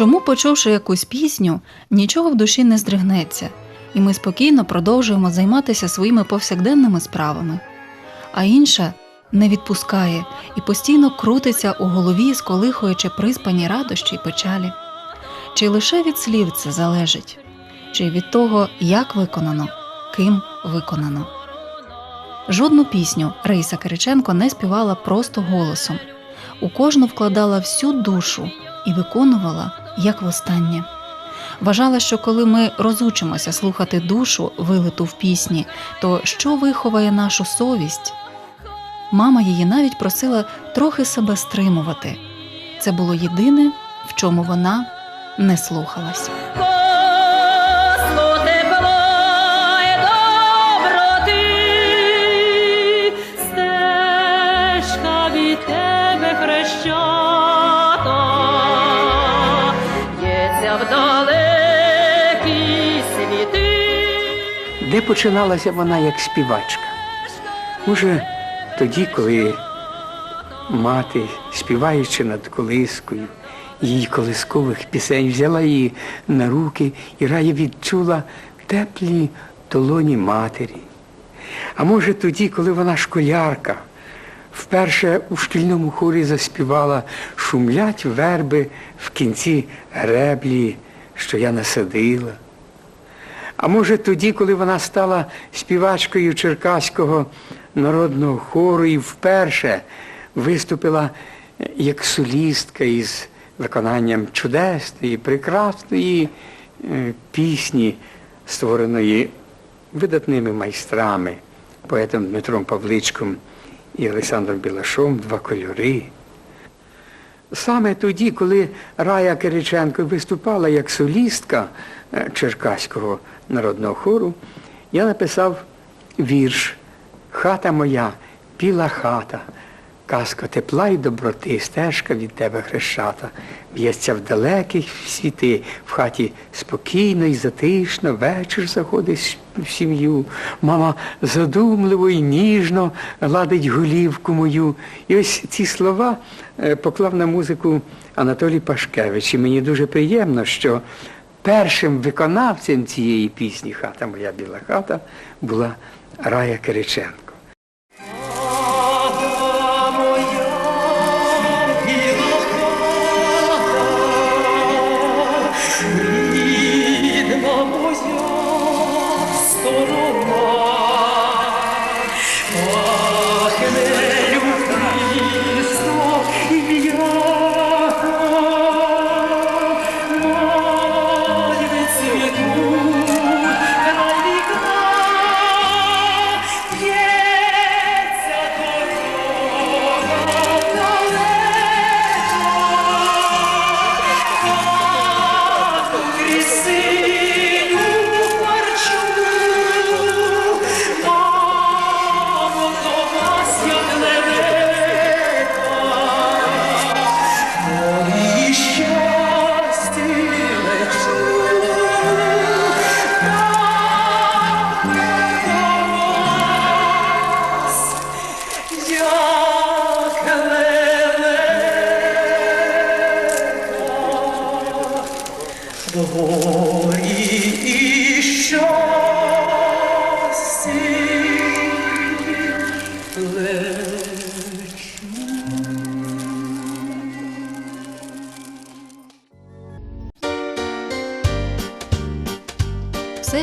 Чому, почувши якусь пісню, нічого в душі не здригнеться, і ми спокійно продовжуємо займатися своїми повсякденними справами, а інша не відпускає і постійно крутиться у голові, сколихуючи приспані радощі й печалі. Чи лише від слів це залежить, чи від того, як виконано, ким виконано. Жодну пісню Раїса Кириченко не співала просто голосом, у кожну вкладала всю душу і виконувала як востаннє. Вважала, що коли ми розучимося слухати душу, вилиту в пісні, то що виховає нашу совість? Мама її навіть просила трохи себе стримувати. Це було єдине, в чому вона не слухалась. Починалася вона як співачка? Може, тоді, коли мати, співаючи над колискою, її колискових пісень взяла її на руки, і рая відчула теплі долоні матері. А може тоді, коли вона школярка, вперше у шкільному хорі заспівала Шумлять верби в кінці греблі, що я насадила. А може тоді, коли вона стала співачкою Черкаського народного хору і вперше виступила е, як солістка із виконанням чудесної, прекрасної е, пісні, створеної видатними майстрами, поетом Дмитром Павличком і Олександром Білашом Два кольори. Саме тоді, коли Рая Кириченко виступала як солістка е, Черкаського народного хору, я написав вірш Хата моя, біла хата, казка тепла й доброти, стежка від тебе хрещата, б'ється в далеких світи, в хаті спокійно і затишно, вечір заходить в сім'ю. Мама задумливо і ніжно ладить голівку мою. І ось ці слова е, поклав на музику Анатолій Пашкевич. І мені дуже приємно, що першим виконавцем цієї пісні Хата моя біла хата була Рая Кириченко.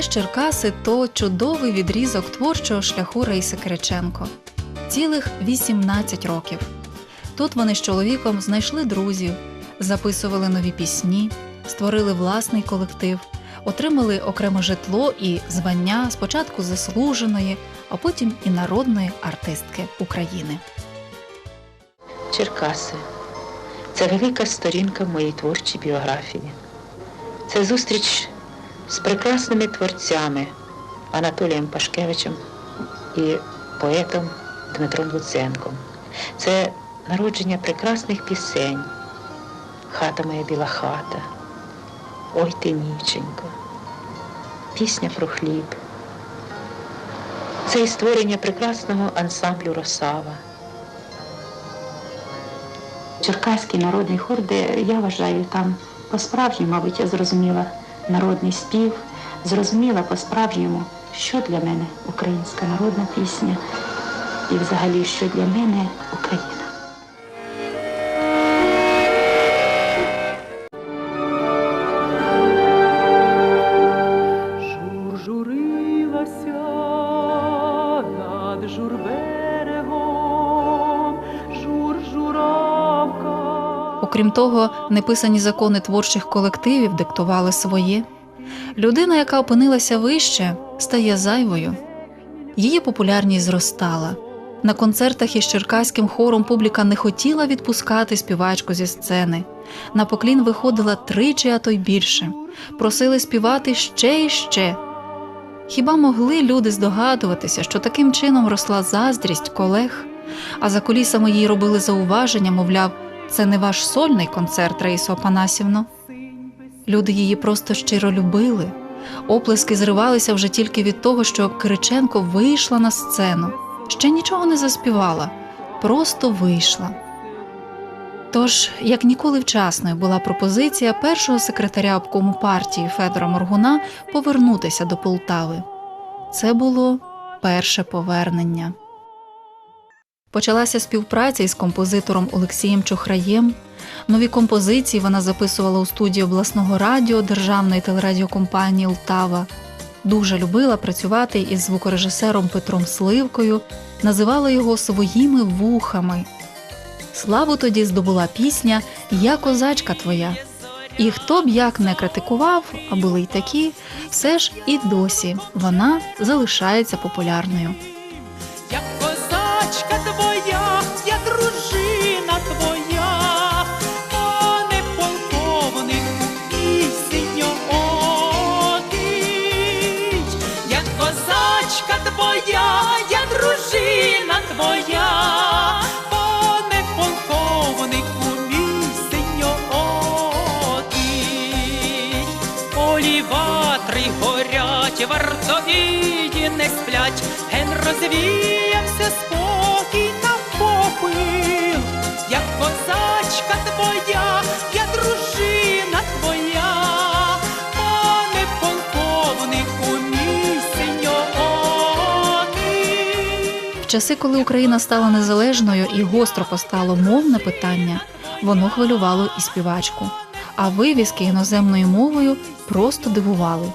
Ж Черкаси то чудовий відрізок творчого шляху Раїси Кириченко. Цілих 18 років. Тут вони з чоловіком знайшли друзів, записували нові пісні, створили власний колектив, отримали окреме житло і звання спочатку заслуженої, а потім і народної артистки України. Черкаси. Це велика сторінка в моїй творчій біографії. Це зустріч з прекрасними творцями Анатолієм Пашкевичем і поетом Дмитром Луценком. Це народження прекрасних пісень. Хата моя біла хата. Ой ти ніченько. Пісня про хліб. Це і створення прекрасного ансамблю Росава. Черкаський народний хор, де я вважаю, там По-справжньому, мабуть, я зрозуміла народний спів, зрозуміла по-справжньому, що для мене українська народна пісня і взагалі, що для мене Україна. Окрім того, неписані закони творчих колективів диктували своє. Людина, яка опинилася вище, стає зайвою. Її популярність зростала. На концертах із черкаським хором публіка не хотіла відпускати співачку зі сцени. На поклін виходила тричі, а то й більше. Просили співати ще і ще. Хіба могли люди здогадуватися, що таким чином росла заздрість колег, а за кулісами їй робили зауваження, мовляв, це не ваш сольний концерт, Раїсо Апанасівно. Люди її просто щиро любили. Оплески зривалися вже тільки від того, що Кириченко вийшла на сцену. Ще нічого не заспівала, просто вийшла. Тож, як ніколи вчасною була пропозиція першого секретаря обкому партії Федора Моргуна повернутися до Полтави. Це було перше повернення. Почалася співпраця із композитором Олексієм Чухраєм. Нові композиції вона записувала у студії обласного радіо Державної телерадіокомпанії Лтава. Дуже любила працювати із звукорежисером Петром Сливкою, називала його своїми вухами. Славу тоді здобула пісня Я козачка твоя. І хто б як не критикував, а були й такі, все ж і досі вона залишається популярною. Козачка твоя, я дружина твоя, пане полковнику, пісеньо одить. Полі ватри горять, вартовії не сплять, ген розвіявся спокій та попил. Я козачка твоя, Часи, коли Україна стала незалежною і гостро постало мовне питання, воно хвилювало і співачку. А вивіски іноземною мовою просто дивували.